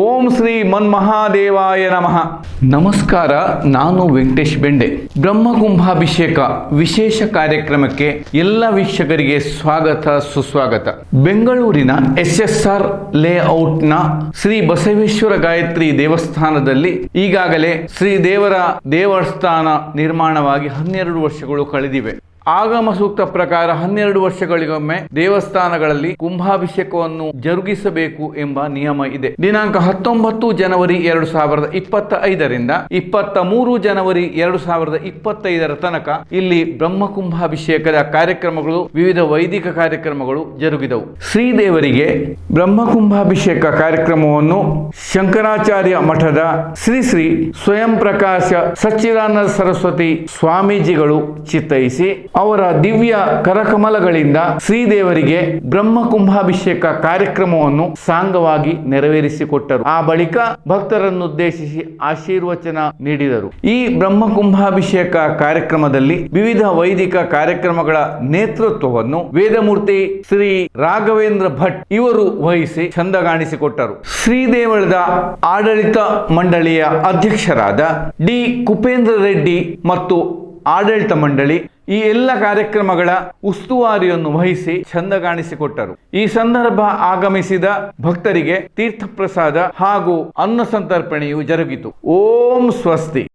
ಓಂ ಶ್ರೀ ಮನ್ಮಹಾದೇವಾಯ ನಮಃ. ನಮಸ್ಕಾರ, ನಾನು ವೆಂಕಟೇಶ್ ಬೆಂಡೆ. ಬ್ರಹ್ಮಕುಂಭಾಭಿಷೇಕ ವಿಶೇಷ ಕಾರ್ಯಕ್ರಮಕ್ಕೆ ಎಲ್ಲ ವೀಕ್ಷಕರಿಗೆ ಸ್ವಾಗತ, ಸುಸ್ವಾಗತ. ಬೆಂಗಳೂರಿನ ಎಸ್ ಎಸ್ ಆರ್ ಲೇಔಟ್ನ ಶ್ರೀ ಬಸವೇಶ್ವರ ಗಾಯತ್ರಿ ದೇವಸ್ಥಾನದಲ್ಲಿ ಈಗಾಗಲೇ ಶ್ರೀ ದೇವರ ದೇವಸ್ಥಾನ ನಿರ್ಮಾಣವಾಗಿ ಹನ್ನೆರಡು ವರ್ಷಗಳು ಕಳೆದಿವೆ. ಆಗಮ ಸೂಕ್ತ ಪ್ರಕಾರ ಹನ್ನೆರಡು ವರ್ಷಗಳಿಗೊಮ್ಮೆ ದೇವಸ್ಥಾನಗಳಲ್ಲಿ ಕುಂಭಾಭಿಷೇಕವನ್ನು ಜರುಗಿಸಬೇಕು ಎಂಬ ನಿಯಮ ಇದೆ. ದಿನಾಂಕ ಹತ್ತೊಂಬತ್ತು ಜನವರಿ ಎರಡು ಸಾವಿರದ ಇಪ್ಪತ್ತ ಐದರಿಂದ ಇಪ್ಪತ್ತ ಮೂರು ಜನವರಿ ಎರಡು ಸಾವಿರದ ಇಪ್ಪತ್ತೈದರ ತನಕ ಇಲ್ಲಿ ಬ್ರಹ್ಮ ಕುಂಭಾಭಿಷೇಕದ ಕಾರ್ಯಕ್ರಮಗಳು, ವಿವಿಧ ವೈದಿಕ ಕಾರ್ಯಕ್ರಮಗಳು ಜರುಗಿದವು. ಶ್ರೀದೇವರಿಗೆ ಬ್ರಹ್ಮ ಕುಂಭಾಭಿಷೇಕ ಕಾರ್ಯಕ್ರಮವನ್ನು ಶಂಕರಾಚಾರ್ಯ ಮಠದ ಶ್ರೀ ಶ್ರೀ ಸ್ವಯಂ ಪ್ರಕಾಶ ಸಚ್ಚಿದಾನಂದ ಸರಸ್ವತಿ ಸ್ವಾಮೀಜಿಗಳು ಚಿತ್ತೈಸಿ ಅವರ ದಿವ್ಯ ಕರಕಮಲಗಳಿಂದ ಶ್ರೀದೇವರಿಗೆ ಬ್ರಹ್ಮ ಕುಂಭಾಭಿಷೇಕ ಕಾರ್ಯಕ್ರಮವನ್ನು ಸಾಂಗವಾಗಿ ನೆರವೇರಿಸಿಕೊಟ್ಟರು. ಆ ಬಳಿಕ ಭಕ್ತರನ್ನುದ್ದೇಶಿಸಿ ಆಶೀರ್ವಚನ ನೀಡಿದರು. ಈ ಬ್ರಹ್ಮ ಕುಂಭಾಭಿಷೇಕ ಕಾರ್ಯಕ್ರಮದಲ್ಲಿ ವಿವಿಧ ವೈದಿಕ ಕಾರ್ಯಕ್ರಮಗಳ ನೇತೃತ್ವವನ್ನು ವೇದಮೂರ್ತಿ ಶ್ರೀ ರಾಘವೇಂದ್ರ ಭಟ್ ಇವರು ವಹಿಸಿ ಚಂದಗಾಣಿಸಿಕೊಟ್ಟರು. ಶ್ರೀದೇವಳದ ಆಡಳಿತ ಮಂಡಳಿಯ ಅಧ್ಯಕ್ಷರಾದ ಡಿ ಕುಪೇಂದ್ರ ರೆಡ್ಡಿ ಮತ್ತು ಆಡಳಿತ ಮಂಡಳಿ ಈ ಎಲ್ಲ ಕಾರ್ಯಕ್ರಮಗಳ ಉಸ್ತುವಾರಿಯನ್ನು ವಹಿಸಿ ಚಂದ ಕಾಣಿಸಿಕೊಟ್ಟರು. ಈ ಸಂದರ್ಭ ಆಗಮಿಸಿದ ಭಕ್ತರಿಗೆ ತೀರ್ಥಪ್ರಸಾದ ಹಾಗೂ ಅನ್ನ ಸಂತರ್ಪಣೆಯು ಜರುಗಿತು. ಓಂ ಸ್ವಸ್ತಿ.